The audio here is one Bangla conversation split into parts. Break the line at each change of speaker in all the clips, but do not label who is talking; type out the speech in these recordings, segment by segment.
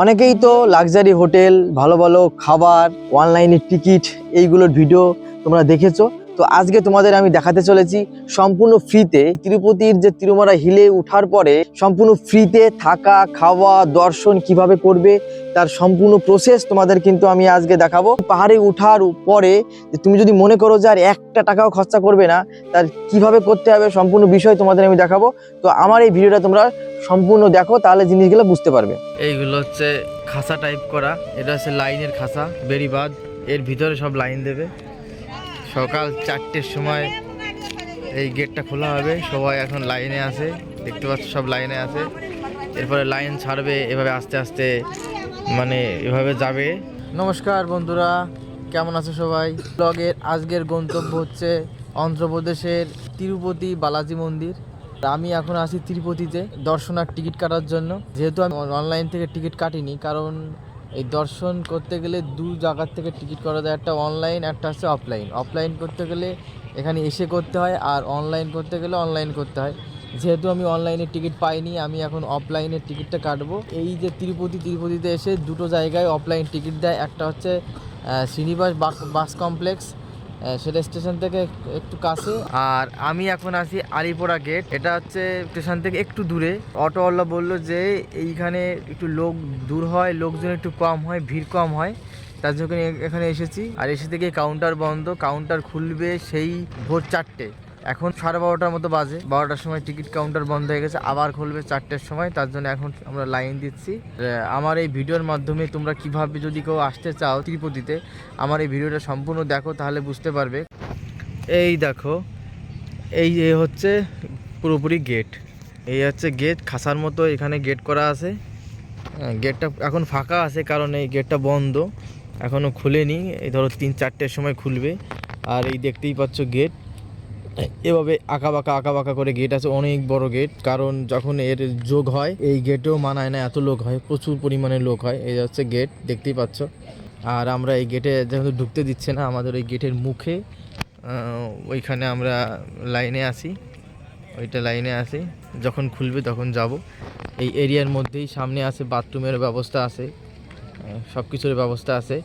অনেকেই তো লাক্সারি হোটেল ভালো ভালো খাবার অনলাইনে টিকিট এইগুলোর ভিডিও তোমরা দেখেছ। তো আজকে তোমাদের আমি দেখাতে চলেছি সম্পূর্ণ ফ্রিতে। তিরুপতির যে তিরুমারা হিলে উঠার পরে সম্পূর্ণ ফ্রিতে থাকা, খাওয়া, দর্শন কীভাবে করবে, তার সম্পূর্ণ প্রসেস তোমাদের কিন্তু আমি আজকে দেখাবো। পাহাড়ে উঠার পরে তুমি যদি মনে করো যে আর একটা টাকাও খরচা করবে না, তার কীভাবে করতে হবে সম্পূর্ণ বিষয় তোমাদের আমি দেখাবো। তো আমার এই ভিডিওটা তোমরা সম্পূর্ণ দেখো, তাহলে জিনিসগুলো বুঝতে পারবে।
এইগুলো হচ্ছে খাসা টাইপ করা। এটা হচ্ছে লাইনের খাসা বেরিবাদ এর ভিতরে সব লাইন দেবে। সকাল চারটের সময় এই গেটটা খোলা হবে। সবাই এখন লাইনে আছে। দেখতে পাচ্ছ সব লাইনে আছে। এরপরে লাইন ছাড়বে, এভাবে আস্তে আস্তে মানে এভাবে যাবে। নমস্কার বন্ধুরা, কেমন আছো সবাই? ব্লগের আজকের গন্তব্য হচ্ছে অন্ধ্রপ্রদেশের তিরুপতি বালাজি মন্দির। আমি এখন আছি তিরুপতিতে দর্শনার টিকিট কাটার জন্য। যেহেতু আমি অনলাইন থেকে টিকিট কাটিনি, কারণ এই দর্শন করতে গেলে দু জায়গার থেকে টিকিট করা যায়, একটা অনলাইন একটা হচ্ছে অফলাইন অফলাইন করতে গেলে এখানে এসে করতে হয় আর অনলাইন করতে গেলে অনলাইন করতে হয়। যেহেতু আমি অনলাইনে টিকিট পাইনি, আমি এখন অফলাইনের টিকিটটা কাটবো। এই যে তিরুপতি, তিরুপতিতে এসে দুটো জায়গায় অফলাইন টিকিট দেয়। একটা হচ্ছে শ্রীনিবাস বাস কমপ্লেক্স সেটা স্টেশন থেকে একটু কাছে। আর আমি এখন আছি আলিপুরা গেট। এটা হচ্ছে স্টেশন থেকে একটু দূরে। অটোওয়ালা বলল যে, এইখানে একটু লোক দূর হয়, লোকজন একটু কম হয়, ভিড় কম হয়। তার জন্য এখানে এসেছি। আর এসে থেকে কাউন্টার বন্ধ। কাউন্টার খুলবে সেই ভোর চারটে। এখন সাড়ে বারোটার মতো বাজে। বারোটার সময় টিকিট কাউন্টার বন্ধ হয়ে গেছে আবার খুলবে চারটের সময় তার জন্য এখন আমরা লাইন দিচ্ছি। আমার এই ভিডিওর মাধ্যমে তোমরা কীভাবে যদি কেউ আসতে চাও তিরুপতিতে আমার এই ভিডিওটা সম্পূর্ণ দেখো তাহলে বুঝতে পারবে। এই দেখো এই হচ্ছে পুরোপুরি গেট। এই হচ্ছে গেট খাসার মতো এখানে গেট করা আছে। হ্যাঁ, গেটটা এখন ফাঁকা আছে কারণ এই গেটটা বন্ধ। এখনও খুলেনি এই ধরো তিন চারটের সময় খুলবে। আর এই দেখতেই পাচ্ছ গেট। এভাবে আঁকা বাঁকা আঁকা বাঁকা করে গেট আছে, অনেক বড় গেট কারণ যখন এর যোগ হয়, এই গেটেও মানায় না, এত লোক হয়, প্রচুর পরিমাণে লোক হয়, এই হচ্ছে গেট দেখতেই পাচ্ছ। আর আমরা এই গেটে যেহেতু ঢুকতে দিচ্ছে না, আমাদের ওই গেটের মুখে ওইখানে আমরা লাইনে আসি ওইটা লাইনে আসি যখন খুলবে তখন যাব। এই এরিয়ার মধ্যেই সামনে আছে বাথরুমের ব্যবস্থা আছে সব কিছুর ব্যবস্থা আছে।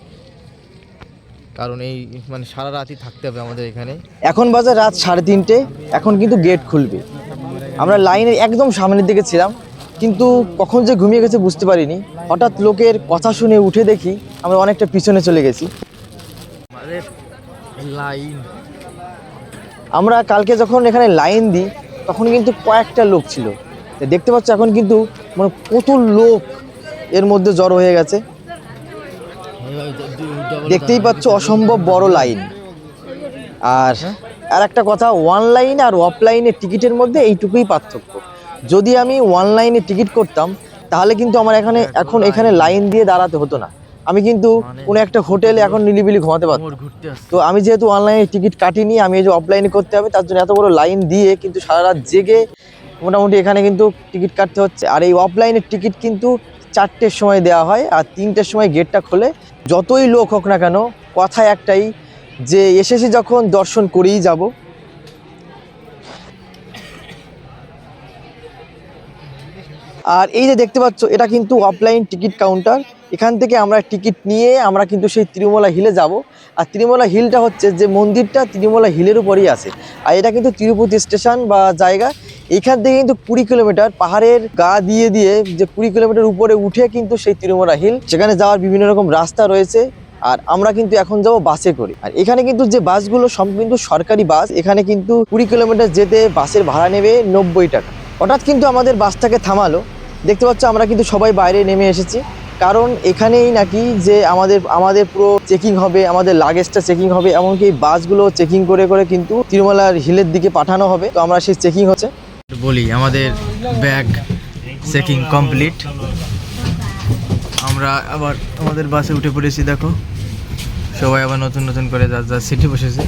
কারণ এই মানে সারা রাতই থাকতে হবে আমাদের এখানে।
এখন বাজে রাত সাড়ে তিনটে এখন কিন্তু গেট খুলবে। আমরা লাইনের একদম সামনের দিকে ছিলাম কিন্তু কখন যে ঘুমিয়ে গেছে বুঝতে পারিনি। হঠাৎ লোকের কথা শুনে উঠে দেখি আমরা অনেকটা পিছনে চলে গেছি।
লাইন।
আমরা কালকে যখন এখানে লাইন দিই তখন কিন্তু কয়েকটা লোক ছিল। দেখতে পাচ্ছ এখন কিন্তু মানে কত লোক এর মধ্যে জড়ো হয়ে গেছে। দেখতেই পাচ্ছ অসম্ভব বড় লাইন আর আর একটা কথা অনলাইন আর অফলাইনে টিকিটের মধ্যে এইটুকুই পার্থক্য। যদি আমি অনলাইনে টিকিট করতাম তাহলে কিন্তু আমার এখানে এখন এখানে লাইন দিয়ে দাঁড়াতে হতো না। আমি কিন্তু কোনো একটা হোটেলে এখন নিলিবিলি ঘুমাতে পারতাম। তো আমি যেহেতু অনলাইনে টিকিট কাটিনি আমি এই যে অফলাইনে করতে হবে তার জন্য এত বড় লাইন দিয়ে কিন্তু সারা রাত জেগে মোটামুটি এখানে কিন্তু টিকিট কাটতে হচ্ছে। আর এই অফলাইনের টিকিট কিন্তু চারটের সময় দেওয়া হয় আর তিনটের সময় গেটটা খোলে। যতই লোক হোক না কেন, কথা একটাই, যে এসেছি যখন দর্শন করেই যাব। আর এই যে দেখতে পাচ্ছ, এটা কিন্তু অফলাইন টিকিট কাউন্টার এখান থেকে আমরা টিকিট নিয়ে আমরা কিন্তু সেই তিরুমলা হিলে যাব। আর তিরুমলা হিলটা হচ্ছে যে মন্দিরটা তিরুমলা হিলের উপরেই আছে। আর এটা কিন্তু তিরুপতি স্টেশন বা জায়গা। এখান থেকে কিন্তু কুড়ি কিলোমিটার পাহাড়ের গা দিয়ে দিয়ে যে কুড়ি কিলোমিটার উপরে উঠে কিন্তু সেই তিরুমলা হিল, সেখানে যাওয়ার বিভিন্ন রকম রাস্তা রয়েছে। আর আমরা কিন্তু এখন যাব বাসে করে। আর এখানে কিন্তু যে বাসগুলো, সব কিন্তু সরকারি বাস। এখানে কিন্তু কুড়ি কিলোমিটার যেতে বাসের ভাড়া নেবে নব্বই টাকা। হঠাৎ কিন্তু আমাদের বাসটাকে থামালো। দেখতে পাচ্ছ আমরা কিন্তু সবাই বাইরে নেমে এসেছি। কারণ এখানেই নাকি যে আমাদের আমাদের পুরো চেকিং হবে, আমাদের লাগেজটা চেকিং হবে, এমনকি বাসগুলো চেকিং করে করে কিন্তু তিরুমালার হিলের দিকে পাঠানো হবে। তো আমরা সেই চেকিং হচ্ছে।
বলি, আমাদের ব্যাগ চেকিং কমপ্লিট আমরা আবার আমাদের বাসে উঠে পড়েছি, দেখো। সবাই আবার নতুন নতুন করে যার যার সিটে বসেছে।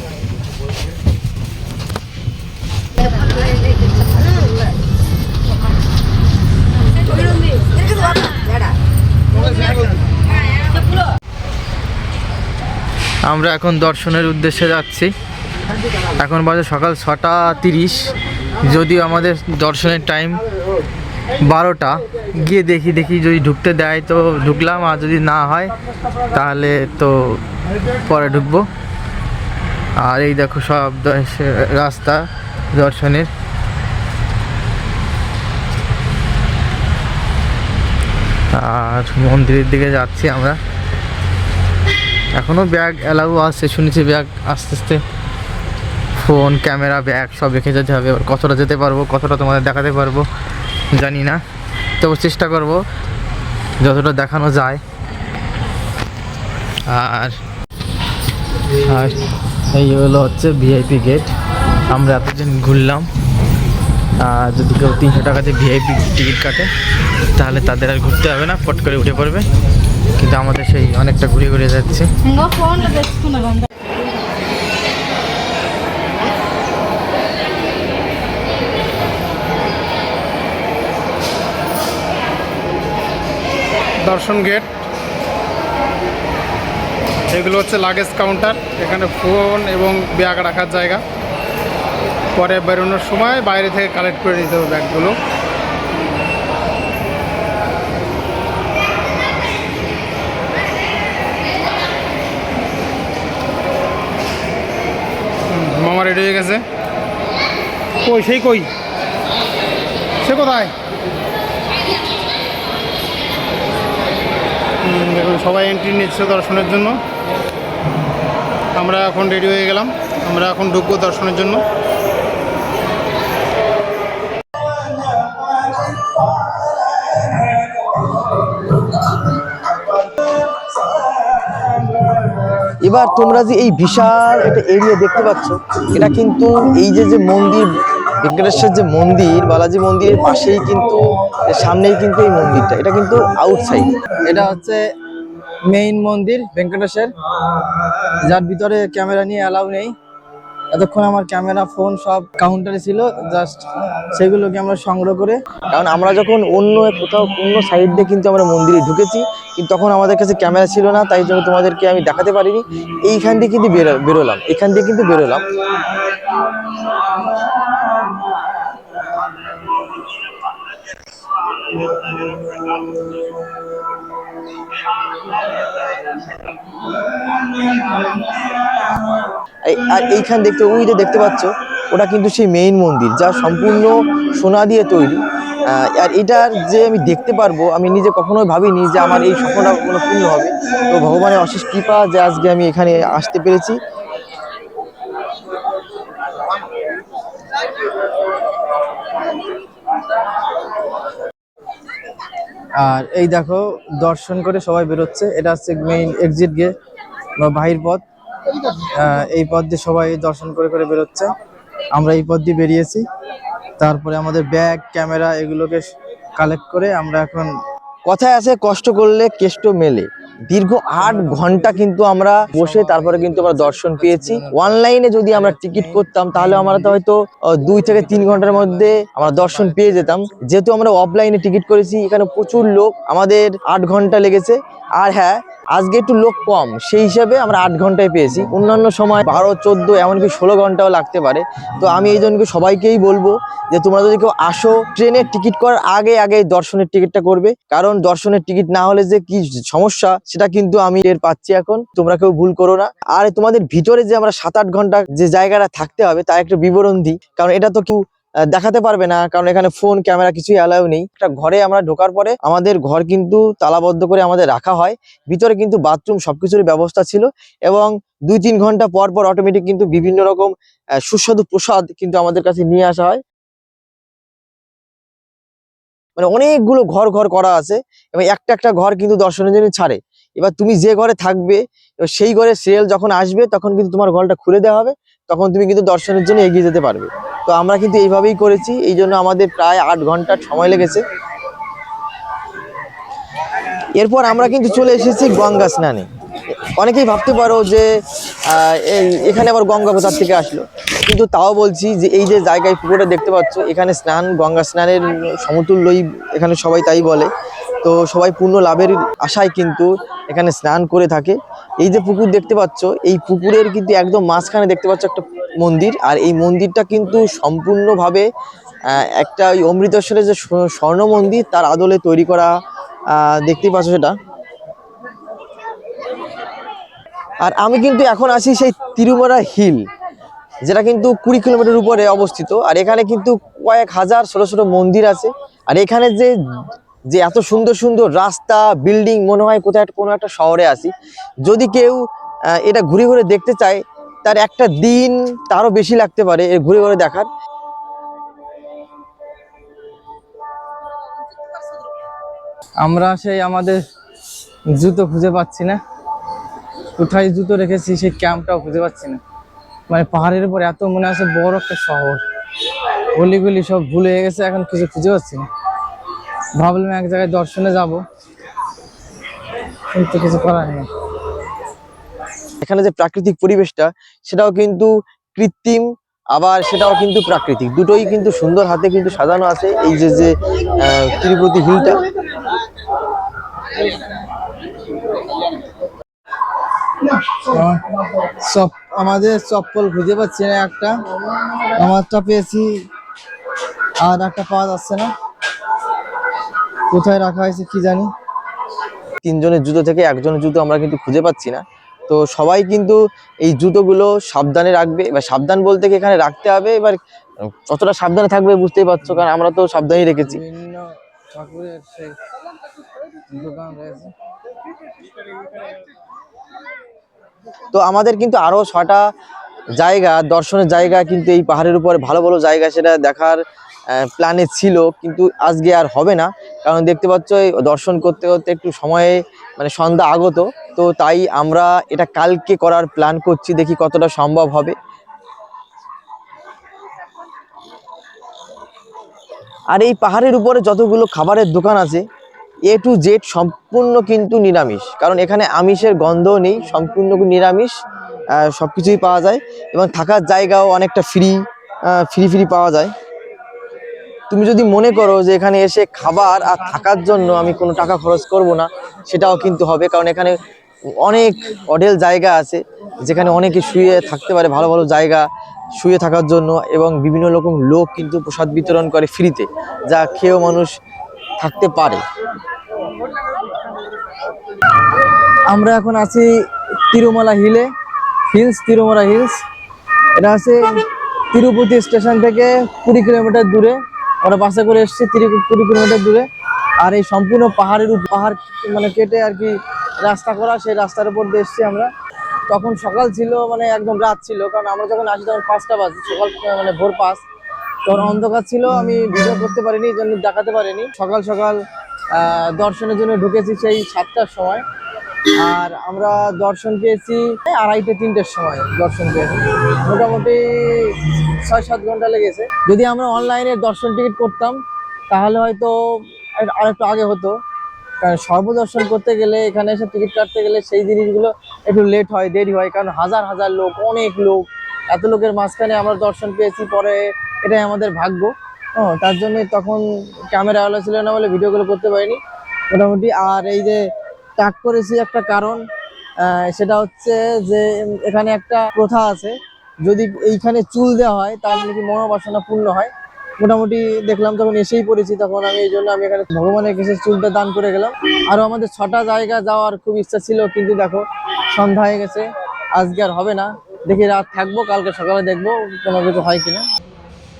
আমরা এখন দর্শনের উদ্দেশ্যে যাচ্ছি। এখন বাজে সকাল ছটা তিরিশ। যদিও আমাদের দর্শনের টাইম বারোটা। গিয়ে দেখি দেখি যদি ঢুকতে দেয় তো ঢুকলাম, আর যদি না হয় তাহলে তো পরে ঢুকবো। আর এই দেখো সব রাস্তা দর্শনের। আর মন্দিরের দিকে যাচ্ছি আমরা। এখনও ব্যাগ অ্যালাউ আছে, শুনেছি ব্যাগ আস্তে আস্তে। ফোন, ক্যামেরা, ব্যাগ সব রেখে যেতে হবে। এবার কতটা যেতে পারব, কতটা তোমাদের দেখাতে পারব, জানি না। তবু চেষ্টা করব, যতটা দেখানো যায়। আর আর এই হলো হচ্ছে ভিআইপি গেট আমরা এতদিন ঘুরলাম। যদি কেউ তিনশো টাকা দিয়ে ভিআইপি টিকিট কাটে তাহলে তাদের আর ঘুরতে হবে না ফট করে উঠে পড়বে। কিন্তু আমাদের সেই অনেকটা ঘুরে ঘুরে যাচ্ছে।
দর্শন গেট এগুলো হচ্ছে লাগেজ কাউন্টার এখানে ফোন এবং ব্যাগ রাখার জায়গা। পরে বেরোনোর সময় বাইরে থেকে কালেক্ট করে নিতে হবে ব্যাগগুলো। মামা রেডি হয়ে গেছে? কই সেই কই? সে কোথায়? দেখুন সবাই এন্ট্রি নিচ্ছে দর্শনের জন্য। আমরা এখন রেডি হয়ে গেলাম। আমরা এখন ঢুকবো দর্শনের জন্য।
এবার তোমরা যে এই বিশাল একটা এরিয়া দেখতে পাচ্ছ, এটা কিন্তু এই যে যে মন্দির ভেঙ্কটেশ্বর যে মন্দির, বালাজি মন্দিরের পাশেই কিন্তু সামনেই কিন্তু এই মন্দিরটা। এটা কিন্তু আউটসাইড এটা হচ্ছে মেইন মন্দির ভেঙ্কটেশ্বর যার ভিতরে ক্যামেরা নিয়ে অ্যালাউ নেই। এতক্ষণ আমার ক্যামেরা, ফোন সব কাউন্টারে ছিল জাস্ট সেগুলোকে আমরা সংগ্রহ করে কারণ আমরা যখন অন্য কোথাও, অন্য সাইড দিয়ে কিন্তু আমরা মন্দিরে ঢুকেছি, কিন্তু তখন আমাদের কাছে ক্যামেরা ছিল না, তাই জন্য তোমাদেরকে আমি দেখাতে পারিনি। এইখান দিয়ে কিন্তু বেরো- বেরোলাম, এখান দিয়ে কিন্তু বেরোলাম। এই- আর এইখান দেখতে, ওই যে দেখতে পাচ্ছ, ওটা কিন্তু সেই মেইন মন্দির, যা সম্পূর্ণ সোনা দিয়ে তৈরি। আর এটার যে আমি দেখতে পারব, আমি নিজে কখনোই ভাবিনি যে আমার এই স্বপ্নটা কোনো পূর্ণ হবে। তো ভগবানের অশেষ কৃপা যে আজকে আমি এখানে আসতে পেরেছি। আর এই দেখো, দর্শন করে সবাই বেরোচ্ছে। এটা হচ্ছে মেইন এক্সিট গেট বা বাহির পথ। এই পথ দিয়ে সবাই দর্শন করে করে বেরোচ্ছে। আমরা এই পথ দিয়ে বেরিয়েছি। তারপরে আমাদের ব্যাগ ক্যামেরা এগুলোকে কালেক্ট করে আমরা এখন কথায় আছে, কষ্ট করলে কেষ্ট মেলে। দীর্ঘ আট ঘণ্টা কিন্তু আমরা বসে তারপরে কিন্তু আমরা দর্শন পেয়েছি। অনলাইনে যদি আমরা টিকিট করতাম, তাহলে আমরা তো হয়তো দুই থেকে তিন ঘণ্টার মধ্যে আমরা দর্শন পেয়ে যেতাম। যেহেতু আমরা অফলাইনে টিকিট করেছি, এখানে প্রচুর লোক, আমাদের আট ঘণ্টা লেগেছে। আর হ্যাঁ আজকে একটু লোক কম, সেই হিসাবে আমরা আট ঘন্টায় পেয়েছি। অন্যান্য সময় বারো, চোদ্দ, এমনকি ষোলো ঘন্টাও লাগতে পারে। তো আমি এই জন্য সবাইকেই বলব যে তোমরা যদি কেউ আসো, ট্রেনের টিকিট করার আগে আগে দর্শনের টিকিটটা করবে। কারণ দর্শনের টিকিট না হলে যে কি সমস্যা, সেটা কিন্তু আমি এর পাচ্ছি এখন। তোমরা কেউ ভুল করো না। আর তোমাদের ভিতরে যে আমরা সাত, আট ঘণ্টা যে জায়গাটা থাকতে হবে, তার একটা বিবরণ দিই। কারণ এটা তো কেউ দেখাতে পারবে না, কারণ এখানে ফোন ক্যামেরা কিছুই অ্যালাউ নেই। একটা ঘরে আমরা ঢোকার পরে আমাদের ঘর কিন্তু তালাবদ্ধ করে আমাদের রাখা হয়। ভিতরে কিন্তু বাথরুম সবকিছুর ব্যবস্থা ছিল এবং দুই তিন ঘণ্টা পর পর অটোমেটিক কিন্তু বিভিন্ন রকম সুস্বাদু প্রসাদ কিন্তু আমাদের কাছে নিয়ে আসা হয়। মানে অনেকগুলো ঘর ঘর করা আছে এবং একটা একটা ঘর কিন্তু দর্শনের জন্য ছাড়ে। এবার তুমি যে ঘরে থাকবে, এবার সেই ঘরে সিরিয়াল যখন আসবে, তখন কিন্তু তোমার ঘরটা খুলে দেওয়া হবে, তখন তুমি কিন্তু দর্শনের জন্য এগিয়ে যেতে পারবে। তো আমরা কিন্তু এইভাবেই করেছি, এই জন্য আমাদের প্রায় আট ঘণ্টার সময় লেগেছে। এরপর আমরা কিন্তু চলে এসেছি গঙ্গা স্নানে। অনেকেই ভাবতে পারো যে এখানে আবার গঙ্গা কোথার থেকে আসলো। কিন্তু তাও বলছি যে এই যে জায়গায় পুকুরটা দেখতে পাচ্ছ, এখানে স্নান, গঙ্গা স্নানের সমতুল্যই এখানে সবাই তাই বলে। তো সবাই পূর্ণ লাভের আশায় কিন্তু এখানে স্নান করে থাকে। এই যে পুকুর দেখতে পাচ্ছ, এই পুকুরের কিন্তু একদম মাঝখানে দেখতে পাচ্ছ একটা মন্দির, আর এই মন্দিরটা কিন্তু সম্পূর্ণভাবে একটা ওই অমৃতেশ্বরের যে স্বর্ণ মন্দির, তার আদলে তৈরি করা দেখতেই পাচ্ছ সেটা। আর আমি কিন্তু এখন আছি সেই তিরুমারা হিল, যেটা কিন্তু কুড়ি কিলোমিটার উপরে অবস্থিত, আর এখানে কিন্তু কয়েক হাজার ছোট ছোটো মন্দির আছে। আর এখানে যে যে এত সুন্দর সুন্দর রাস্তা, বিল্ডিং, মনে হয় একটা কোনো একটা শহরে আছি। যদি কেউ এটা ঘুরে ঘুরে দেখতে চায় তার একটা দিন তারও বেশি লাগতে পারে এর ঘুরে ঘুরে দেখার।
আমরা সেই আমাদের জুতো খুঁজে পাচ্ছি না। কোথায় জুতো রেখেছি সেই ক্যাম্পটাও খুঁজে পাচ্ছি না। মানে পাহাড়ের উপর এত মনে আছে বড় একটা শহর। গলিগুলি সব ভুলে হয়ে গেছে, এখন কিছু খুঁজে পাচ্ছি না। ভাবলাম এক জায়গায় দর্শনে যাব। কিন্তু কিছু করার নেই।
এখানে যে প্রাকৃতিক পরিবেশটা সেটাও কিন্তু কৃত্রিম আবার সেটাও কিন্তু প্রাকৃতিক। দুটোই কিন্তু সুন্দর হাতে কিন্তু সাজানো আছে এই যে যে তিরুপতি হিলটা।
সব আমাদের চপ্পল খুঁজে পাচ্ছি না একটা। আমারটা পেয়েছি আর একটা পাওয়া যাচ্ছে না। কোথায় রাখা হয়েছে কি জানি।
তিনজনের জুতো থেকে একজনের জুতো আমরা কিন্তু খুঁজে পাচ্ছি না। তো সবাই কিন্তু এই জুতোগুলো সাবধানে রাখবে। এবার সাবধান বলতে কি এখানে রাখতে হবে? এবার কতটা সাবধানে থাকবে বুঝতেই পারছ? কারণ আমরা তো সাবধানেই রেখেছি।
ঠাকুরের সেই দোকান রয়েছে।
তো আমাদের কিন্তু আরও ছটা জায়গা দর্শনের জায়গা কিন্তু এই পাহাড়ের উপরে ভালো ভালো জায়গা সেটা দেখার প্ল্যানে ছিল। কিন্তু আজকে আর হবে না। কারণ দেখতে পাচ্ছ দর্শন করতে করতে একটু সময়ে মানে সন্ধ্যা আগত। তো তাই আমরা এটা কালকে করার প্ল্যান করছি, দেখি কতটা সম্ভব হবে। আর এই পাহাড়ের উপরে যতগুলো খাবারের দোকান আছে এ টু জেড সম্পূর্ণ কিন্তু নিরামিষ। কারণ এখানে আমিষের গন্ধ নেই, সম্পূর্ণ নিরামিষ সব কিছুই পাওয়া যায় এবং থাকার জায়গাও অনেকটা ফ্রি ফ্রি ফ্রি পাওয়া যায়। তুমি যদি মনে করো যে এখানে এসে খাবার আর থাকার জন্য আমি কোনো টাকা খরচ করব না, সেটাও কিন্তু হবে। কারণ এখানে অনেক অডেল জায়গা আছে যেখানে অনেকে শুয়ে থাকতে পারে, ভালো ভালো জায়গা শুয়ে থাকার জন্য এবং বিভিন্ন রকম লোক কিন্তু প্রসাদ বিতরণ করে ফ্রিতে, যা খেয়েও মানুষ থাকতে পারে।
আমরা এখন আছি তিরুমালা হিলে, হিলস তিরুমালা হিলস। এটা আছে তিরুপতি স্টেশন থেকে কুড়ি কিলোমিটার দূরে। আমরা বাসে করে এসেছি কুড়ি কিলোমিটার দূরে। আর এই সম্পূর্ণ পাহাড়ের পাহাড় মানে কেটে আর কি রাস্তা করা, সেই রাস্তার উপর দিয়ে আমরা। তখন সকাল ছিল মানে একদম রাত ছিল, কারণ আমরা যখন আসি তখন পাঁচটা বাজে, সকাল মানে ভোর পাঁচ। তখন অন্ধকার ছিল, আমি ভিডিও করতে পারিনি জন্য দেখাতে পারিনি। সকাল সকাল দর্শনের জন্য ঢুকেছি সেই সাতটার সময়। আর আমরা দর্শন পেয়েছি আড়াইটে, তিনটের সময় দর্শন পেয়েছি মোটামুটি ছয় সাত ঘণ্টা লেগেছে। যদি আমরা অনলাইনে দর্শন টিকিট করতাম, তাহলে হয়তো আর- আরেকটু আগে হতো। কারণ সর্বদর্শন করতে গেলে, এখানে এসে টিকিট কাটতে গেলে সেই জিনিসগুলো একটু লেট হয়, দেরি হয়। কারণ হাজার হাজার লোক, অনেক লোক, এত লোকের মাঝখানে আমরা দর্শন পেয়েছি, পরে এটাই আমাদের ভাগ্য। হ্যাঁ তার জন্য তখন ক্যামেরা আলো ছিল না বলে ভিডিওগুলো করতে পারিনি। মোটামুটি, আর এই যে টাক করেছি একটা কারণ সেটা হচ্ছে যে এখানে একটা প্রথা আছে। যদি এইখানে চুল দেওয়া হয়, তাহলে নাকি মনোবাসনা পূর্ণ হয়। মোটামুটি দেখলাম তখন এসেই পড়েছি তখন আমি এই জন্য আমি এখানে ভগবানের কাছে চুলটা দান করে গেলাম। আরও আমাদের ছটা জায়গা যাওয়ার খুব ইচ্ছা ছিল, কিন্তু দেখো সন্ধ্যা হয়ে গেছে, আজকে আর হবে না। দেখি রাত থাকব, কালকে সকালে দেখব কোনো কিছু হয় কিনা।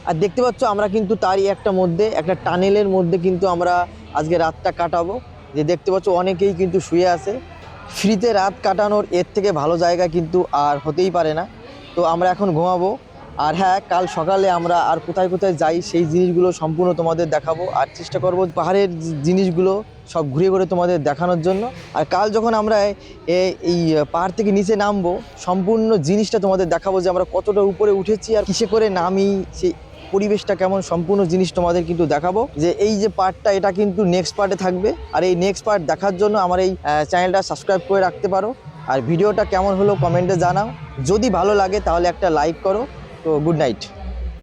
আর দেখতে পাচ্ছ, আমরা কিন্তু তারই একটা মধ্যে, একটা টানেলের মধ্যে কিন্তু আমরা আজকে রাতটা কাটাবো। যে দেখতে পাচ্ছ, অনেকেই কিন্তু শুয়ে আছে। ফ্রিতে রাত কাটানোর এর থেকে ভালো জায়গা কিন্তু আর হতেই পারে না। তো আমরা এখন ঘুমাবো। আর হ্যাঁ কাল সকালে আমরা আর কোথায় কোথায় যাই সেই জিনিসগুলো সম্পূর্ণ তোমাদের দেখাবো। আর চেষ্টা করব পাহাড়ের জিনিসগুলো সব ঘুরে ঘুরে তোমাদের দেখানোর জন্য। আর কাল যখন আমরা এই পাহাড় থেকে নিচে নামবো, সম্পূর্ণ জিনিসটা তোমাদের দেখাবো যে আমরা কতটা উপরে উঠেছি আর কিসে করে নামি, সেই পরিবেশটা কেমন সম্পূর্ণ জিনিস তোমাদের কিন্তু দেখাবো। যে এই যে পার্টটা, এটা কিন্তু নেক্সট পার্টে থাকবে। আর এই নেক্সট পার্ট দেখার জন্য আমার এই চ্যানেলটা সাবস্ক্রাইব করে রাখতে পারো। আর ভিডিওটা কেমন হলো কমেন্টে জানাও। যদি ভালো লাগে তাহলে একটা লাইক করো। তো গুড নাইট